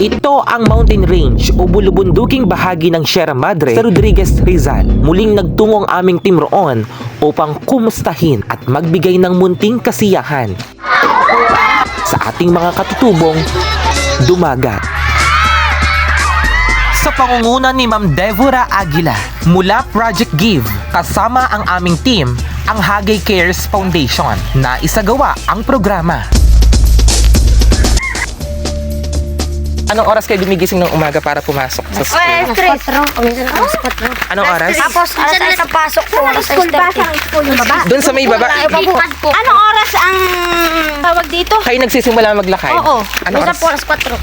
Ito ang mountain range o bulubunduking bahagi ng Sierra Madre sa Rodriguez Rizal. Muling nagtungo ang aming team roon upang kumustahin at magbigay ng munting kasiyahan sa ating mga katutubong dumagat. Sa pangunguna ni Ma'am Devora Aguila mula Project Give, kasama ang aming team, ang Hagay Cares Foundation na isagawa ang programa. Anong oras kayo dumigising ng umaga para pumasok sa school? Alas 4. O minsan alas 4. Anong oras? Tapos alas 6 sa pasok po. Alas 6 ba ang school yung baba? Doon sa may baba. Anong oras ang tawag dito? Kayo nagsisimula maglakay? Oo. Anong Minsan oras? po alas 4.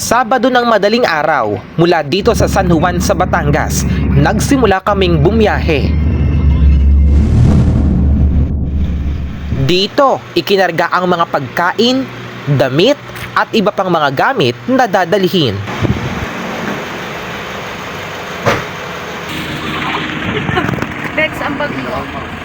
Sabado ng madaling araw, mula dito sa San Juan sa Batangas, nagsimula kaming bumiyahe. Dito, ikinarga ang mga pagkain, damit, at iba pang mga gamit na dadalhin. Bex, ang bagyo.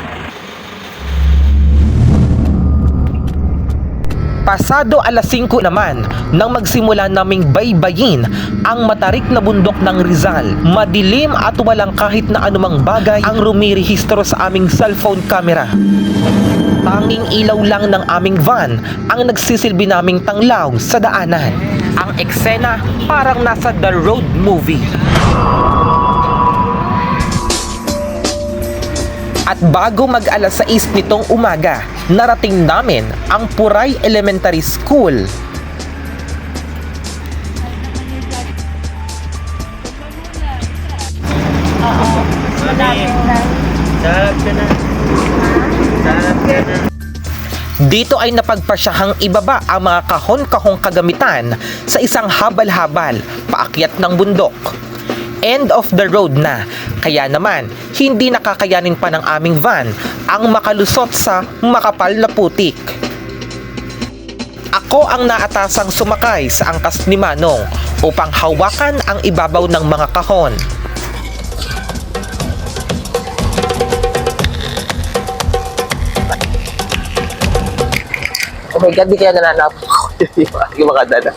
Pasado alas 5 naman nang magsimula naming baybayin ang matarik na bundok ng Rizal. Madilim at walang kahit na anumang bagay ang rumirehistro sa aming cellphone camera. Tanging ilaw lang ng aming van ang nagsisilbi naming tanglaw sa daanan. Ang eksena parang nasa The Road movie. Bago mag alas 6 nitong umaga, narating namin ang Puray Elementary School. Dito ay napagpasyahang ibaba ang mga kahon-kahong kagamitan sa isang habal-habal paakyat ng bundok. End of the road na, kaya naman hindi nakakayanin pa ng aming van ang makalusot sa makapal na putik. Ako ang naatasang sumakay sa angkas ni Manong upang hawakan ang ibabaw ng mga kahon. Oh my God, di kaya nananap. Hindi makadala.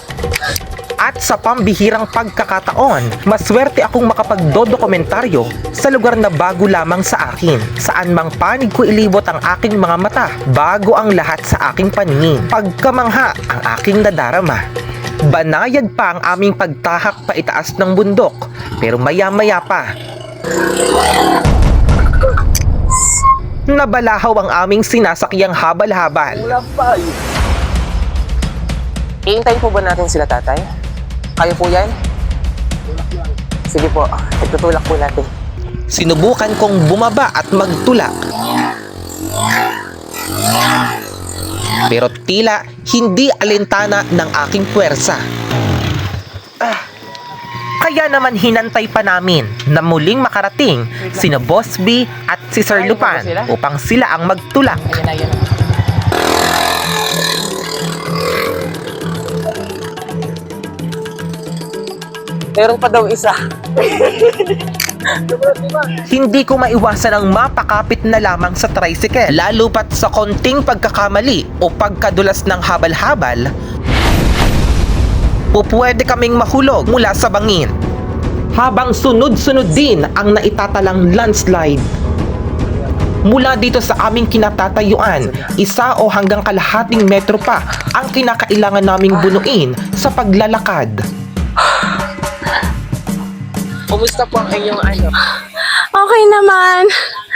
At sa pambihirang pagkakataon, maswerte akong makapagdodokumentaryo sa lugar na bago lamang sa akin. Saan mang panig ko ilibot ang aking mga mata, bago ang lahat sa aking paningin. Pagkamangha ang aking nadarama. Banayad pa ang aming pagtahak pa itaas ng bundok, pero maya-maya pa. Nabalahaw ang aming sinasakyang habal-habal. Iintayin po ba natin sila, tatay? Kayo po yan? Sige po, itutulak po natin. Sinubukan kong bumaba at magtulak. Pero tila hindi alintana ng aking puwersa. Ah, kaya naman hinantay pa namin na muling makarating sina Boss B at si Sir Lupan upang sila ang magtulak. Ayan ayan. Meron pa daw isa. Hindi ko maiwasan ang mapakapit na lamang sa tricycle. Lalo pat sa konting pagkakamali o pagkadulas ng habal-habal, pupwede kaming mahulog mula sa bangin. Habang sunod-sunod din ang naitatalang landslide. Mula dito sa aming kinatatayuan, isa o hanggang kalahating metro pa ang kinakailangan naming bunuin sa paglalakad. Kumusta po ang inyong ano? Okay naman.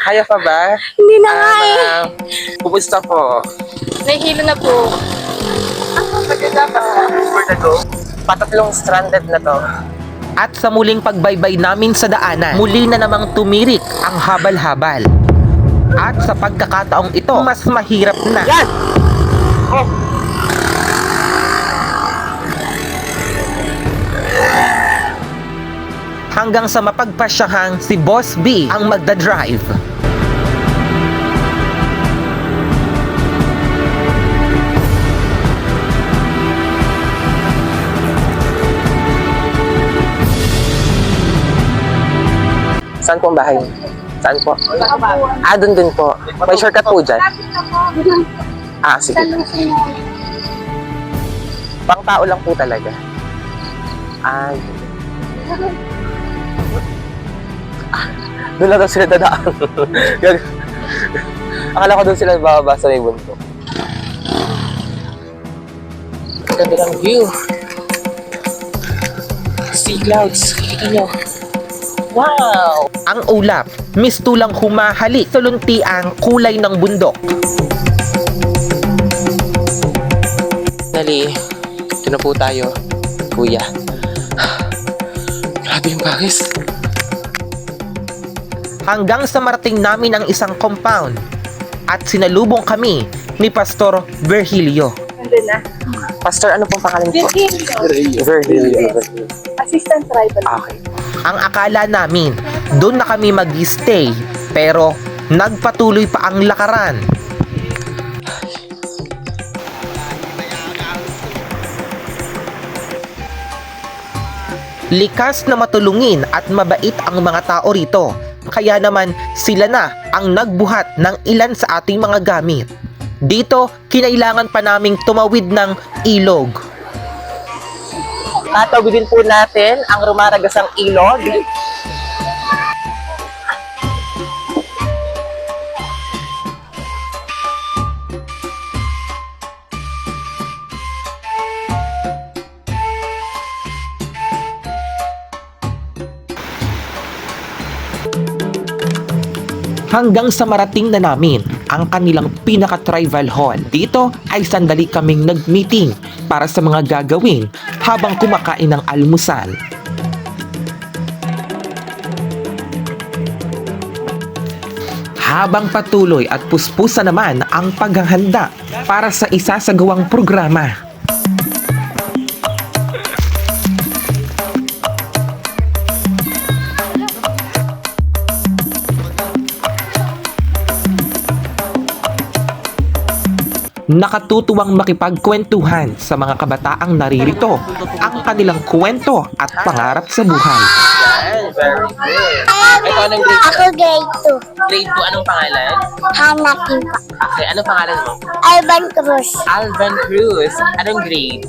Kaya pa ba? Hindi na nga eh. ma'am. Kumusta po? Nahihilo na po. For the go? Patatlong stranded na to. At sa muling pagbaybay namin sa daanan, muli na namang tumirik ang habal-habal. At sa pagkakataong ito, mas mahirap na. Yan! Hanggang sa mapagpasyahang si Boss B ang magdadrive. Saan po ang bahay? Saan po? Ah, dun din po. May shortcut po dyan. Ah, sige. Pang tao lang po talaga. Ah, Doon lang daw sila dadaan. Akala ko doon sila bababa sa may bundok. Ang Ganda ng view. Sea clouds. Kita nyo. Wow! Ang ulap, mistulang humahalik sa luntiang kulay ng bundok. Nali, ito na po tayo, kuya. Grabe yung pagis. Hanggang sa marating namin ang isang compound at sinalubong kami ni Pastor Virgilio. Pastor, ano pong pangalan po? Virgilio. Assistant tribal. Okay. Ang akala namin, doon na kami mag-stay pero nagpatuloy pa ang lakaran. Likas na matulungin at mabait ang mga tao rito. Kaya naman sila na ang nagbuhat ng ilan sa ating mga gamit. Dito, kinailangan pa naming tumawid ng ilog. Tatawidin po natin ang rumaragasang ilog. Hanggang sa marating na namin ang kanilang pinaka-tribal hall. Dito ay sandali kaming nag-meeting para sa mga gagawin habang kumakain ng almusal. Habang patuloy at puspusa naman ang paghahanda para sa isasagawang programa. Nakatutuwang makipagkwentuhan sa mga kabataang naririto ang kanilang kwento at pangarap sa buhay. Very good. Ito, anong grade? Ako grade Grade 2, anong pangalan? 2. Hanakin pa. Okay, anong pangalan mo? Alban Cruz. Alvan Cruz. Anong grade?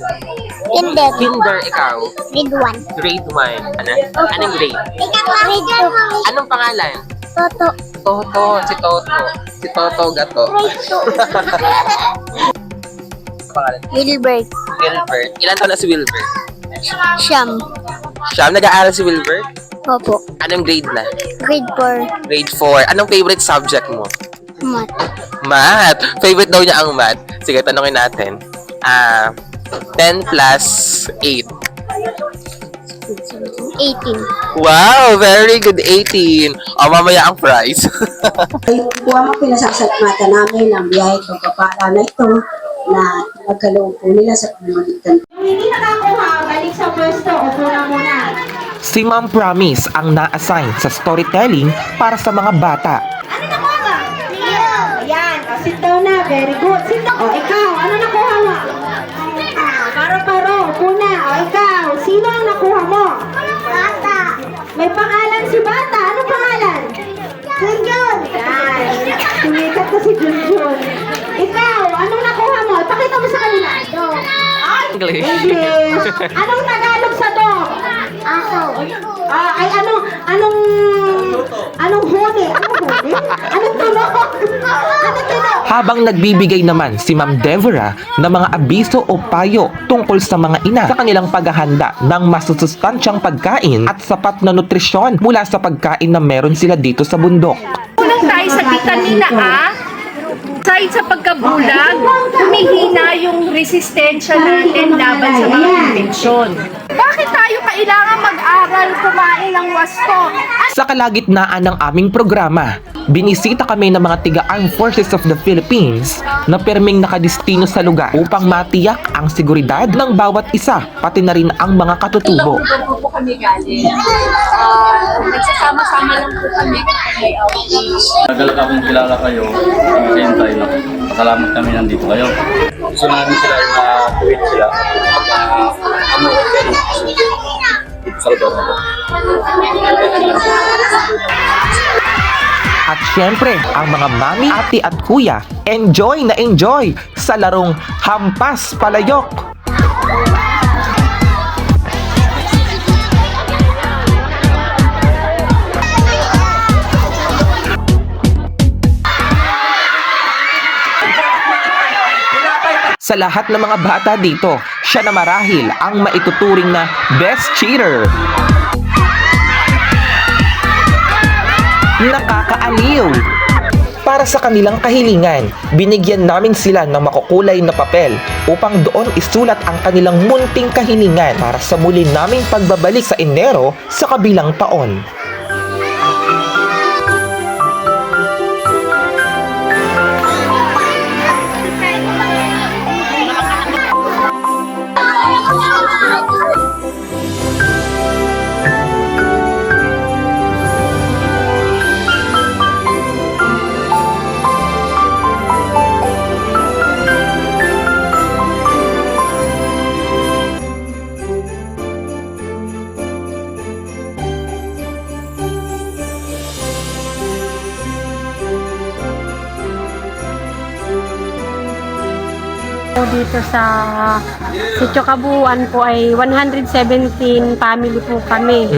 Kinder. Kinder, ikaw? Grade 1. Grade 1. Ano? Anong grade? Grade 2. Anong pangalan? Toto. Toto, si Toto. Si Toto Gato. Grade 2. pangalan? Wilbert. Wilbert. Ilan taon na si Wilbert? Siyam. Siya, nag-aaral si Wilbert? Opo. Anong grade na? Grade 4. Grade 4. Anong favorite subject mo? Mat. Math. Favorite daw niya ang math. Sige, tanongin natin. Ah, 10 plus 8. 18. Wow, very good 18. O, mamaya ang prize. ay kuha mo pinasasatmata namin ang biyahe pagpapala na ito na nagkaloob po nila sa pamamagitan Hindi nakakuha, balik sa pwesto. Upo na muna. Si Ma'am Promise ang na-assign sa storytelling para sa mga bata. Ano nakuha ka? Ayan. O, sit down na. Very good. Sit down. O, ikaw. Ano nakuha mo? Paro-paro. Upo na. O, ikaw. Sino ang nakuha si Junjun. Ikaw. Anong nakuha mo? Pakita mo sa kanila. Do. Ay, English. English. Anong Tagalog sa do? Aso. Ah, ay anong anong anong huli? Anong huli? Anong tunog? Anong tunog? Habang nagbibigay naman si Ma'am Devora ng mga abiso o payo tungkol sa mga ina sa kanilang paghahanda ng masusustansyang pagkain at sapat na nutrisyon mula sa pagkain na meron sila dito sa bundok. Kulang tayo sa vitamina A. Dahil sa pagkabulag, humihina yung resistensya natin laban sa mga infeksyon. Bakit tayo kailangan mag-aral kumain ng wasto? Sa kalagitnaan ng aming programa, binisita kami ng mga tiga-armed forces of the Philippines na perming nakadistino sa lugar upang matiyak ang seguridad ng bawat isa, pati na rin ang mga katutubo. Lugar po po kami galing. Ah, nagsasama-sama lang po kami outreach. Tagal akong kilala kayo, same time na salamat kami nandito kayo. Gusto namin sila na tuwid sila. Ano, At syempre, ang mga mami, ate at kuya, enjoy na enjoy sa larong Hampas Palayok. Sa lahat ng mga bata dito, siya na marahil ang maituturing na best cheater. Nakakaaliw! Para sa kanilang kahilingan, binigyan namin sila ng makukulay na papel upang doon isulat ang kanilang munting kahilingan para sa muli naming pagbabalik sa Enero sa kabilang taon. Dito sa Sitio Kabuuan po ay 117 family po kami.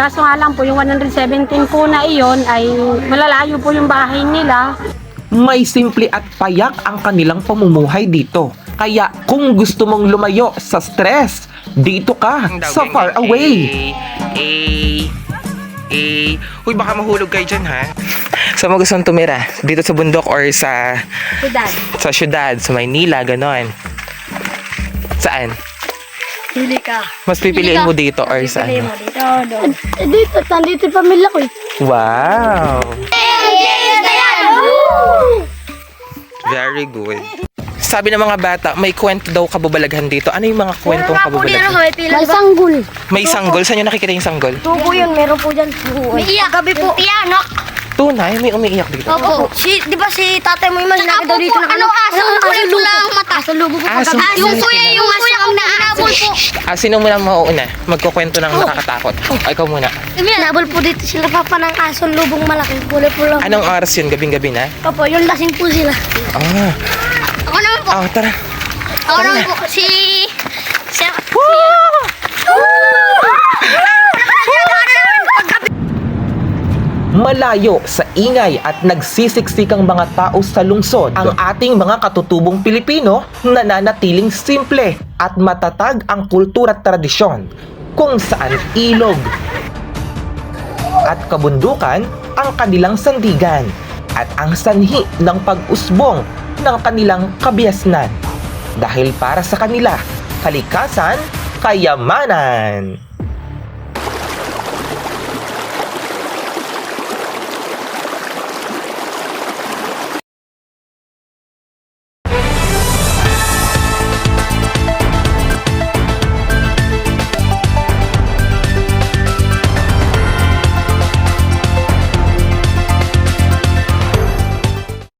Kaso nga lang po, yung 117 po na iyon ay malalayo po yung bahay nila. May simple at payak ang kanilang pamumuhay dito. Kaya kung gusto mong lumayo sa stress, dito ka sa far away. Eh, eh, uy baka mahulog kayo dyan ha. Saan mo gustong tumira? Dito sa bundok or sa Sudan. sa syudad, sa Maynila, ganon? Saan? Pili ka. Mas pipiliin mo dito or saan? dito, doon. Dito, nandito yung pamilya ko eh. Wow! Very good. Sabi ng mga bata, may kwento daw kababalaghan dito. Ano yung mga kwentong kababalaghan? May sanggol. May sanggol. Saan nyo nakikita yung sanggol? Tubo yun, meron po dyan. Umiiyak. Gabi po. Iyanak. Tunay, may umiiyak dito. Opo. Si, di ba si tatay mo yung malaki daw dito na ano? Aso, aso lubo. Aso lubo po Aso, yung kuya, yung kuya ko na inabol po. Ah, sino muna mauuna? Magkukwento ng nakakatakot. Ah, ikaw muna. Inabol po dito sila papa ng aso lubong malaki. Kulay po lang. Anong oras yun? Gabing-gabi na? Opo, yung lasing po sila. Ah, Ako naman po. ah tara. Ako naman po. Si... Si... Malayo sa ingay at nagsisiksikang mga tao sa lungsod, ang ating mga katutubong Pilipino nananatiling simple at matatag ang kultura at tradisyon kung saan ilog at kabundukan ang kanilang sandigan at ang sanhi ng pag-usbong ng kanilang kabiasnan. Dahil para sa kanila, kalikasan, kayamanan.